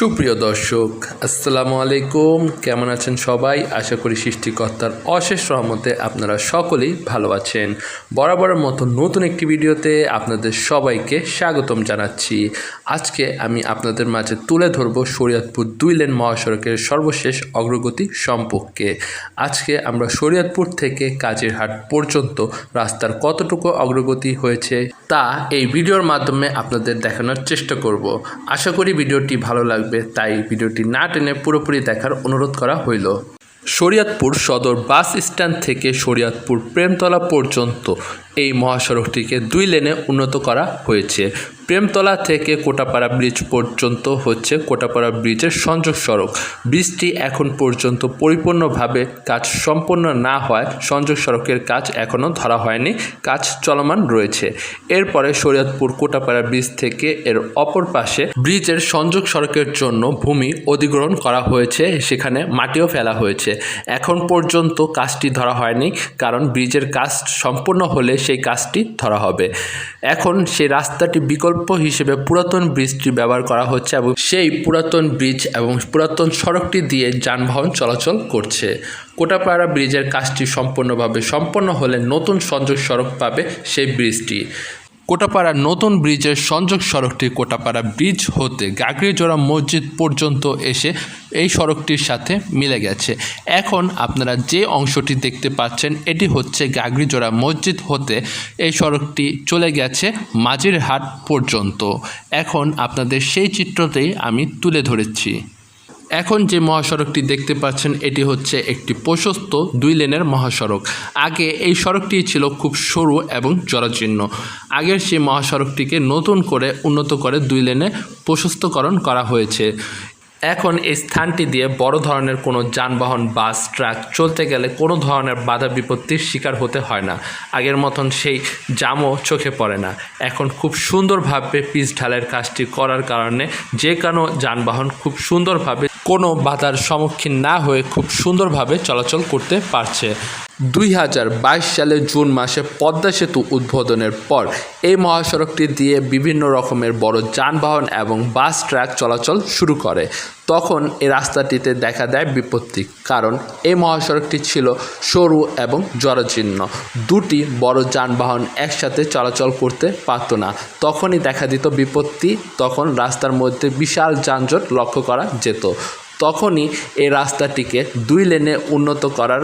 সুপ্রিয় দর্শক, আসসালামু আলাইকুম। কেমন আছেন সবাই? আশা করি সৃষ্টিকর্তার অশেষ রহমতে আপনারা সকলেই ভালো আছেন। বরাবরের মতো নতুন একটি ভিডিওতে আপনাদের সবাইকে স্বাগতম জানাচ্ছি। আজকে আমি আপনাদের মাঝে তুলে ধরব শরীয়তপুর দুই লেন মহাসড়কের সর্বশেষ অগ্রগতি সম্পর্কে। আজকে আমরা শরীয়তপুর থেকে কাজিরহাট পর্যন্ত রাস্তার কতটুকু অগ্রগতি হয়েছে তা এই ভিডিওর মাধ্যমে আপনাদের দেখানোর চেষ্টা করব। আশা করি ভিডিওটি ভালো লাগবে তাই ভিডিওটি না টেনে পুরোপুরি দেখার অনুরোধ করা হইল। শরিয়াতপুর সদর বাস স্ট্যান্ড থেকে শরিয়াতপুর প্রেমতলা পর্যন্ত এই মহাসড়কটিকে দুই লেনে উন্নত করা হয়েছে। প্রেমতলা থেকে কোটাপাড়া ব্রিজ পর্যন্ত হচ্ছে কোটাপাড়া ব্রিজের সংযোগ সড়ক। ব্রিজটি এখন পর্যন্ত পরিপূর্ণভাবে কাজ সম্পন্ন না হয় সংযোগ সড়কের কাজ এখনও ধরা হয়নি, কাজ চলমান রয়েছে। এরপরে শরীয়তপুর কোটাপাড়া ব্রিজ থেকে এর অপর পাশে ব্রিজের সংযোগ সড়কের জন্য ভূমি অধিগ্রহণ করা হয়েছে, সেখানে মাটিও ফেলা হয়েছে। এখন পর্যন্ত কাজটি ধরা হয়নি, কারণ ব্রিজের কাজ সম্পূর্ণ হলে সেই কাজটি ধরা হবে। এখন সেই রাস্তাটি বিকল্প হিসেবে পুরাতন ব্রিজটি ব্যবহার করা হচ্ছে এবং সেই পুরাতন ব্রিজ এবং পুরাতন সড়কটি দিয়ে যানবাহন চলাচল করছে। কোটাপাড়া ব্রিজের কাজটি সম্পূর্ণভাবে সম্পন্ন হলে নতুন সংযোগ সড়ক পাবে সেই ব্রিজটি। কোটাপাড়া নতুন ব্রিজের সংযোগ সড়কটি কোটাপাড়া ব্রিজ হতে গাগরিজোড়া মসজিদ পর্যন্ত এসে এই সড়কটির সাথে মিলে গেছে। এখন আপনারা যে অংশটি দেখতে পাচ্ছেন, এটি হচ্ছে গাগরিজোড়া মসজিদ হতে এই সড়কটি চলে গেছে মাঝিরহাট পর্যন্ত। এখন আপনাদের সেই চিত্রতেই আমি তুলে ধরেছি। এখন যে মহাসড়কটি দেখতে পাচ্ছেন, এটি হচ্ছে একটি প্রশস্ত দুই লেনের মহাসড়ক। আগে এই সড়কটি ছিল খুব সরু এবং জরাজীর্ণ। আগের সেই মহাসড়কটিকে নতুন করে উন্নত করে দুই লেনে প্রশস্তকরণ করা হয়েছে। এখন এই স্থানটি দিয়ে বড় ধরনের কোনো যানবাহন, বাস, ট্রাক চলতে গেলে কোনো ধরনের বাধা বিপত্তির শিকার হতে হয় না। আগের মতন সেই জামও চোখে পড়ে না। এখন খুব সুন্দরভাবে পিচ ঢালের কাজটি করার কারণে যে কোনো যানবাহন খুব সুন্দরভাবে কোনো বাধার সম্মুখীন না হয়ে খুব সুন্দরভাবে চলাচল করতে পারছে। দুই হাজার বাইশ সালের জুন মাসে পদ্মা সেতু উদ্বোধনের পর এই মহাসড়কটি দিয়ে বিভিন্ন রকমের বড় যানবাহন এবং বাস, ট্রাক চলাচল শুরু করে। তখন এই রাস্তাটিতে দেখা দেয় বিপত্তি, কারণ এই মহাসড়কটি ছিল সরু এবং জরাজীর্ণ। দুটি বড় যানবাহন একসাথে চলাচল করতে পারতো না। তখনই দেখা দিত বিপত্তি, তখন রাস্তার মধ্যে বিশাল যানজট লক্ষ্য করা যেত। তখনই এই রাস্তাটিকে দুই লেনে উন্নত করার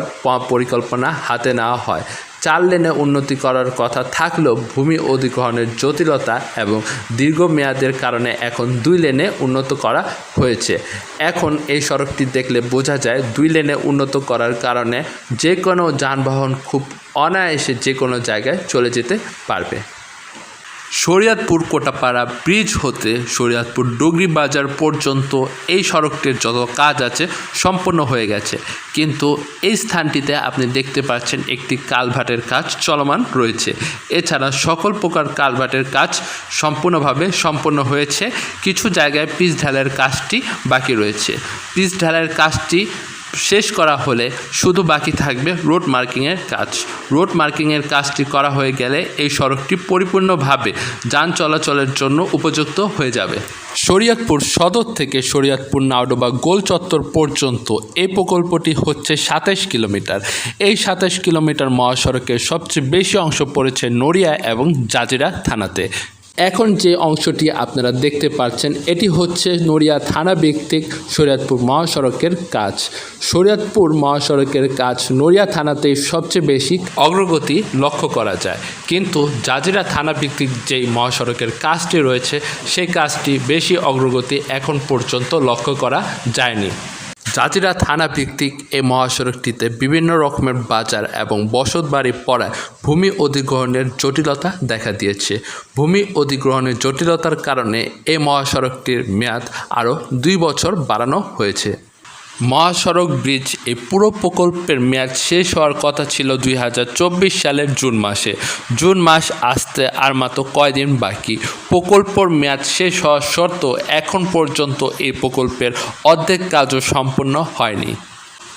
পরিকল্পনা হাতে নেওয়া হয়। চার লেনে উন্নতি করার কথা থাকলেও ভূমি অধিগ্রহণের জটিলতা এবং দীর্ঘমেয়াদের কারণে এখন দুই লেনে উন্নত করা হয়েছে। এখন এই সড়কটি দেখলে বোঝা যায় দুই লেনে উন্নত করার কারণে যে কোনো যানবাহন খুব অনায়াসে যে কোনো জায়গায় চলে যেতে পারবে। শরিয়াতপুর কোটাপাড়া ব্রিজ হতে শরিয়াতপুর ডুগরি বাজার পর্যন্ত এই সড়কটির যত কাজ আছে সম্পন্ন হয়ে গেছে। কিন্তু এই স্থানটিতে আপনি দেখতে পাচ্ছেন একটি কালভার্টের কাজ চলমান রয়েছে। এছাড়া সকল প্রকার কালভার্টের কাজ সম্পূর্ণভাবে সম্পন্ন হয়েছে। কিছু জায়গায় পিচ ঢালের কাজটি বাকি রয়েছে। পিচ ঢালের কাজটি শেষ করা হলে শুধু বাকি থাকবে রোড মার্কিংয়ের কাজ। রোড মার্কিংয়ের কাজটি করা হয়ে গেলে এই সড়কটি পরিপূর্ণভাবে যান চলাচলের জন্য উপযুক্ত হয়ে যাবে। শরিয়তপুর সদর থেকে শরিয়তপুর নাওডোবা গোল চত্বর পর্যন্ত এই প্রকল্পটি হচ্ছে সাতাশ কিলোমিটার। এই সাতাশ কিলোমিটার মহাসড়কের সবচেয়ে বেশি অংশ পড়েছে নড়িয়া এবং জাজিরা থানাতে। এখন যে অংশটি আপনারা দেখতে পাচ্ছেন, এটি হচ্ছে নড়িয়া থানা ভিত্তিক শরীয়তপুর মহাসড়কের কাজ। শরীয়তপুর মহাসড়কের কাজ নড়িয়া থানাতে সবচেয়ে বেশি অগ্রগতি লক্ষ্য করা যায়। কিন্তু জাজিরা থানা ভিত্তিক যেই মহাসড়কের কাজটি রয়েছে, সেই কাজটি বেশি অগ্রগতি এখন পর্যন্ত লক্ষ্য করা যায়নি। জাজিরা থানা ভিত্তিক এই মহাসড়কটিতে বিভিন্ন রকমের বাজার এবং বসত বাড়ি পড়ায় ভূমি অধিগ্রহণের জটিলতা দেখা দিয়েছে। ভূমি অধিগ্রহণের জটিলতার কারণে এই মহাসড়কটির মেয়াদ আরও দুই বছর বাড়ানো হয়েছে। মহাসড়ক ব্রিজ এই পুরো প্রকল্পের মেয়াদ শেষ হওয়ার কথা ছিল দুই হাজার চব্বিশ সালের জুন মাসে। জুন মাস আসতে আর মাত্র কয়দিন বাকি? প্রকল্পর মেয়াদ শেষ হওয়ার শর্ত এখন পর্যন্ত এই প্রকল্পের অর্ধেক কাজও সম্পন্ন হয়নি।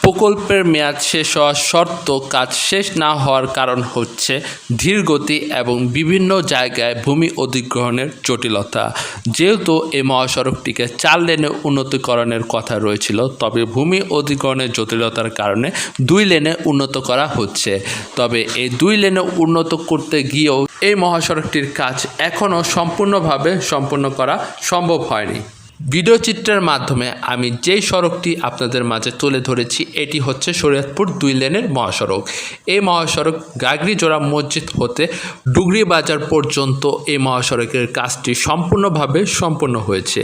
প্রকল্পের মেয়াদ শেষ হওয়ার শর্ত কাজ শেষ না হওয়ার কারণ হচ্ছে ধীরগতি এবং বিভিন্ন জায়গায় ভূমি অধিগ্রহণের জটিলতা। যেহেতু এই মহাসড়কটিকে চার লেনে উন্নতিকরণের কথা রয়েছিল, তবে ভূমি অধিগ্রহণের জটিলতার কারণে দুই লেনে উন্নত করা হচ্ছে। তবে এই দুই লেনে উন্নত করতে গিয়েও এই মহাসড়কটির কাজ এখনও সম্পূর্ণভাবে সম্পন্ন করা সম্ভব হয়নি। ভিডিও চিত্রের মাধ্যমে আমি যেই সড়কটি আপনাদের মাঝে তুলে ধরেছি, এটি হচ্ছে শরীয়তপুর দুই লেনের মহাসড়ক। এই মহাসড়ক গাগরিজোড়া মসজিদ হতে ডুগরি বাজার পর্যন্ত এই মহাসড়কের কাজটি সম্পূর্ণভাবে সম্পন্ন হয়েছে।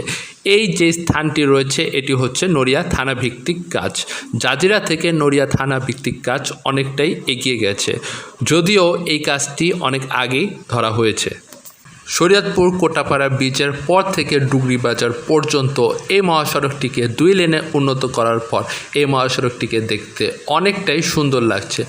এই যে স্থানটি রয়েছে, এটি হচ্ছে নড়িয়া থানা ভিত্তিক কাজ। জাজিরা থেকে নড়িয়া থানা ভিত্তিক কাজ অনেকটাই এগিয়ে গেছে। যদিও এই কাজটি অনেক আগেই ধরা হয়েছে। শরীয়তপুর কোটাপাড়া ব্রিজের পর থেকে ডুগরি বাজার পর্যন্ত এই মহাসড়কটিকে দুই লেনে উন্নত করার পর এই মহাসড়কটিকে দেখতে অনেকটাই সুন্দর লাগছে।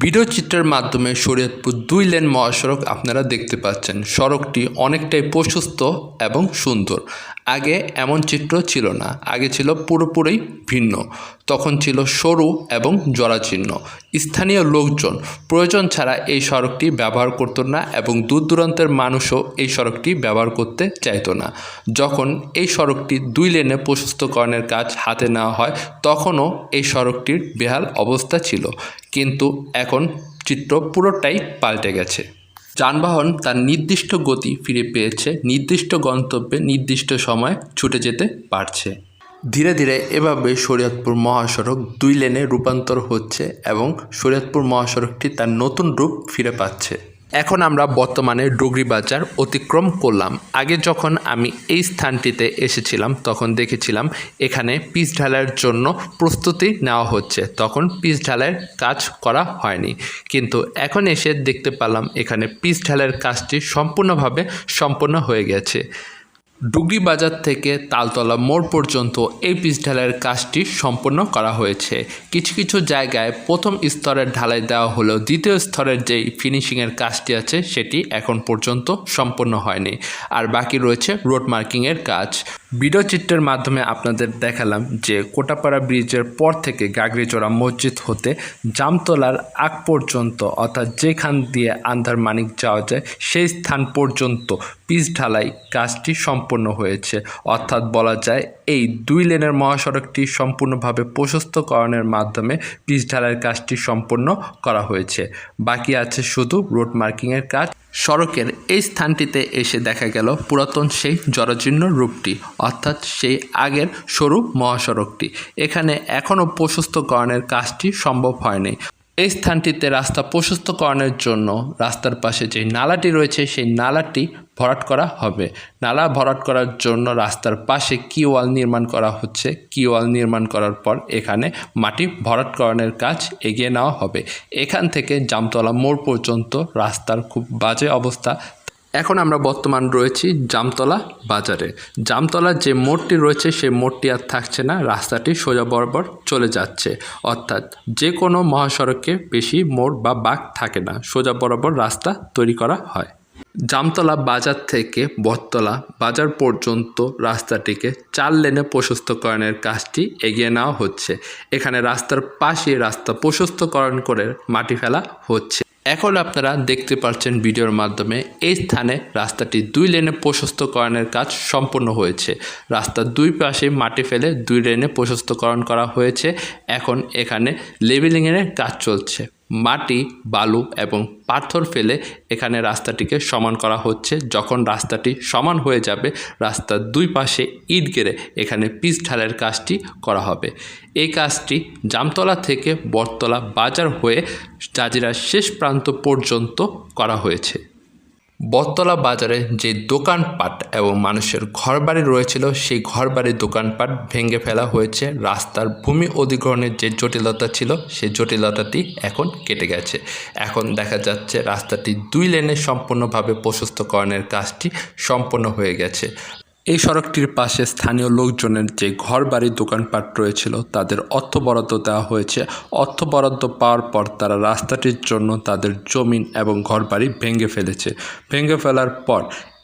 ভিডিও চিত্রের মাধ্যমে শরীয়তপুর দুই লেন মহাসড়ক আপনারা দেখতে পাচ্ছেন। সড়কটি অনেকটাই প্রশস্ত এবং সুন্দর। আগে এমন চিত্র ছিল না। আগে ছিল পুরোপুরি ভিন্ন। তখন ছিল সরু এবং জরাচীর্ণ স্থানীয় লোকজন প্রয়োজন ছাড়া এই সড়কটি ব্যবহার করতো না এবং দূর দূরান্তের মানুষও এই সড়কটি ব্যবহার করতে চাইতো না। যখন এই সড়কটি দুই লেনে প্রশস্তকরণের কাজ হাতে নেওয়া হয়, তখনও এই সড়কটির বেহাল অবস্থা ছিল। কিন্তু এখন চিত্র পুরোটাই পাল্টে গেছে। যানবাহন তার নির্দিষ্ট গতি ফিরে পেয়েছে, নির্দিষ্ট গন্তব্যে নির্দিষ্ট সময় ছুটে যেতে পারছে। ধীরে ধীরে এভাবে শরীয়তপুর মহাসড়ক দুই লেনে রূপান্তর হচ্ছে এবং শরীয়তপুর মহাসড়কটি তার নতুন রূপ ফিরে পাচ্ছে। এখন আমরা বর্তমানে ডুগরি বাজার অতিক্রম করলাম। আগে যখন আমি এই স্থানটিতে এসেছিলাম, তখন দেখেছিলাম এখানে পিচ ঢালাইয়ের জন্য প্রস্তুতি নেওয়া হচ্ছে। তখন পিচ ঢালাইয়ের কাজ করা হয়নি। কিন্তু এখন এসে দেখতে পেলাম এখানে পিচ ঢালাইয়ের কাজটি সম্পূর্ণভাবে সম্পন্ন হয়ে গেছে। ডুগরি বাজার থেকে তালতলা মোড় পর্যন্ত এই পিচ ঢালাইয়ের কাজটি সম্পন্ন করা হয়েছে। কিছু কিছু জায়গায় প্রথম স্তরের ঢালাই দেওয়া হলেও দ্বিতীয় স্তরের যেই ফিনিশিংয়ের কাজটি আছে, সেটি এখন পর্যন্ত সম্পন্ন হয়নি। আর বাকি রয়েছে রোড মার্কিংয়ের কাজ। ভিডিও চিত্রের মাধ্যমে আপনাদের দেখালাম যে কোটাপাড়া ব্রিজের পর থেকে গাগরিচোড়া মসজিদ হতে জামতলার আগ পর্যন্ত, অর্থাৎ যেখান দিয়ে আন্ধার মানিক যাওয়া যায়, সেই স্থান পর্যন্ত পিচ ঢালাই কাজটি সম্পন্ন হয়েছে। অর্থাৎ বলা যায়, এই দুই লেনের মহাসড়কটি সম্পূর্ণভাবে প্রশস্তকরণের মাধ্যমে পিচ ঢালাইয়ের কাজটি সম্পন্ন করা হয়েছে। বাকি আছে শুধু রোড মার্কিংয়ের কাজ। সড়কের এই স্থানটিতে এসে দেখা গেল পুরাতন সেই জরাজীর্ণ রূপটি, অর্থাৎ সেই আগের সরু মহাসড়কটি। এখানে এখনও প্রশস্তকরণের কাজটি সম্ভব হয়নি। এই স্থানটিতে রাস্তা প্রশস্তকরণের জন্য রাস্তার পাশে যে নালাটি রয়েছে, সেই নালাটি ভরাট করা হবে। নালা ভরাট করার জন্য রাস্তার পাশে কি ওয়াল নির্মাণ করা হচ্ছে, কি ওয়াল নির্মাণ করার পর এখানে মাটি ভরাটকরণের কাজ এগিয়ে নেওয়া হবে। এখান থেকে জামতলা মোড় পর্যন্ত রাস্তার খুব বাজে অবস্থা। এখন আমরা বর্তমান রয়েছি জামতলা বাজারে। জামতলার যে মোড়টি রয়েছে সেই মোড়টি আর থাকছে না, রাস্তাটি সোজা বরাবর চলে যাচ্ছে। অর্থাৎ যে কোনো মহাসড়কে বেশি মোড় বা বাঁক থাকে না, সোজা বরাবর রাস্তা তৈরি করা হয়। জামতলা বাজার থেকে বটতলা বাজার পর্যন্ত রাস্তাটিকে চার লেনে প্রশস্তকরণের কাজটি এগিয়ে নেওয়া হচ্ছে। এখানে রাস্তার পাশে রাস্তা প্রশস্তকরণ করে মাটি ফেলা হচ্ছে। এখন আপনারা দেখতে পাচ্ছেন ভিডিওর মাধ্যমে এই স্থানে রাস্তাটি দুই লেনে প্রশস্তকরণের কাজ সম্পন্ন হয়েছে। রাস্তার দুই পাশে মাটি ফেলে দুই লেনে প্রশস্তকরণ করা হয়েছে। এখন এখানে লেবেলিংয়ের কাজ চলছে। মাটি, বালু এবং পাথর ফেলে এখানে রাস্তাটিকে সমান করা হচ্ছে। যখন রাস্তাটি সমান হয়ে যাবে, রাস্তার দুই পাশে ইট গেড়ে এখানে পিচ ঢালের কাজটি করা হবে। এই কাজটি জামতলা থেকে বটতলা বাজার হয়ে জাজিরার শেষ প্রান্ত পর্যন্ত করা হয়েছে। বটতলা বাজারে যে দোকানপাট এবং মানুষের ঘরবাড়ি রয়েছিল, সেই ঘরবাড়ির দোকানপাট ভেঙে ফেলা হয়েছে। রাস্তার ভূমি অধিগ্রহণের যে জটিলতা ছিল, সেই জটিলতাটি এখন কেটে গেছে। এখন দেখা যাচ্ছে রাস্তাটি দুই লেনে সম্পূর্ণভাবে প্রশস্তকরণের কাজটি সম্পন্ন হয়ে গেছে। এই সড়কটির পাশে স্থানীয় লোকজনের যে ঘর বাড়ি দোকানপাট রয়েছিল, তাদের অর্থ বরাদ্দ দেওয়া হয়েছে। অর্থ বরাদ্দ পাওয়ার পর তারা রাস্তাটির জন্য তাদের জমিন এবং ঘরবাড়ি ভেঙে ফেলেছে। ভেঙে ফেলার পর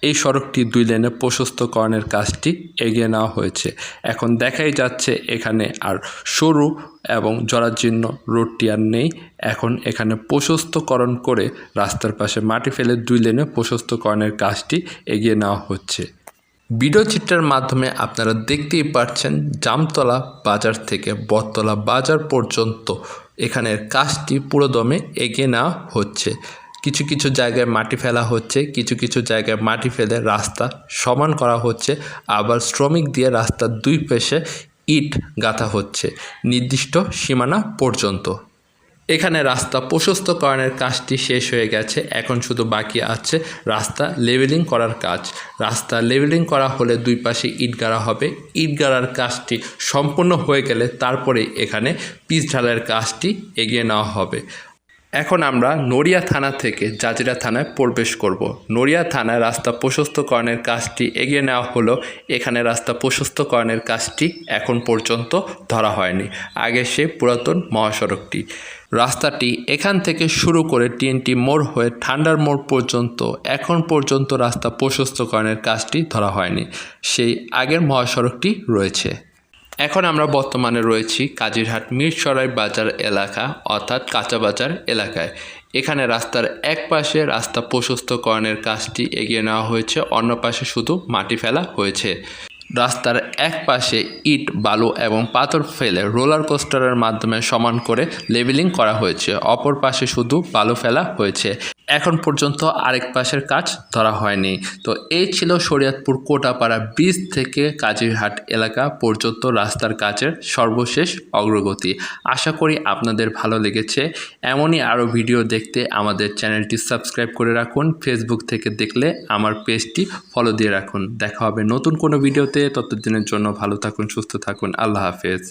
এই সড়কটি দুই লেনে প্রশস্তকরণের কাজটি এগিয়ে নেওয়া হয়েছে। এখন দেখাই যাচ্ছে এখানে আর সরু এবং জরাজীর্ণ রোডটি আর নেই। এখন এখানে প্রশস্তকরণ করে রাস্তার পাশে মাটি ফেলে দুই লেনে প্রশস্তকরণের কাজটি এগিয়ে নেওয়া হচ্ছে। ভিডিও চিত্রের মাধ্যমে আপনারা দেখতেই পাচ্ছেন জামতলা বাজার থেকে বটতলা বাজার পর্যন্ত এখানের কাজটি পুরোদমে এগিয়ে নেওয়া হচ্ছে। কিছু কিছু জায়গায় মাটি ফেলা হচ্ছে, কিছু কিছু জায়গায় মাটি ফেলে রাস্তা সমান করা হচ্ছে, আবার শ্রমিক দিয়ে রাস্তার দুই পাশে ইট গাঁথা হচ্ছে নির্দিষ্ট সীমানা পর্যন্ত। এখানে রাস্তা প্রশস্তকরণের কাজটি শেষ হয়ে গেছে। এখন শুধু বাকি আছে রাস্তা লেভেলিং করার কাজ। রাস্তা লেভেলিং করা হলে দুই পাশে ইট গাড়া হবে। ইট গাড়ার কাজটি সম্পূর্ণ হয়ে গেলে তারপরে এখানে পিচ ঢালাইয়ের কাজটি এগিয়ে নেওয়া হবে। এখন আমরা নড়িয়া থানা থেকে জাজিরা থানায় প্রবেশ করব। নড়িয়া থানায় রাস্তা প্রশস্তকরণের কাজটি এগিয়ে নেওয়া হলো। এখানে রাস্তা প্রশস্তকরণের কাজটি এখন পর্যন্ত ধরা হয়নি। আগে সে পুরাতন মহাসড়কটি। রাস্তাটি এখান থেকে শুরু করে টিএনটি মোড় হয়ে ঠান্ডার মোড় পর্যন্ত, এখন পর্যন্ত রাস্তা প্রশস্তকরণের কাজটি ধরা হয়নি। সেই আগের মহাসড়কটি রয়েছে। এখন আমরা বর্তমানে রয়েছি কাজিরহাট মিরসরাই বাজার এলাকা, অর্থাৎ কাঁচা বাজার এলাকায়। এখানে রাস্তার এক পাশে রাস্তা প্রশস্তকরণের কাজটি এগিয়ে নেওয়া হয়েছে, অন্য পাশে শুধু মাটি ফেলা হয়েছে। রাস্তার এক পাশে ইট, বালু এবং পাথর ফেলে রোলার কোস্টারের মাধ্যমে সমান করে লেবেলিং করা হয়েছে। অপর পাশে শুধু বালু ফেলা হয়েছে। এখন পর্যন্ত আরেক পাশের কাজ ধরা হয়নি। তো এই ছিল শরীয়তপুর কোটাপাড়া ব্রিজ থেকে কাজিরহাট এলাকা পর্যন্ত রাস্তার কাজের সর্বশেষ অগ্রগতি। আশা করি আপনাদের ভালো লেগেছে। এমনই আরও ভিডিও দেখতে আমাদের চ্যানেলটি সাবস্ক্রাইব করে রাখুন। ফেসবুক থেকে দেখলে আমার পেজটি ফলো দিয়ে রাখুন। দেখা হবে নতুন কোনো ভিডিওতে। ততদিনের জন্য ভালো থাকুন সুস্থ থাকুন। আল্লাহ হাফেজ।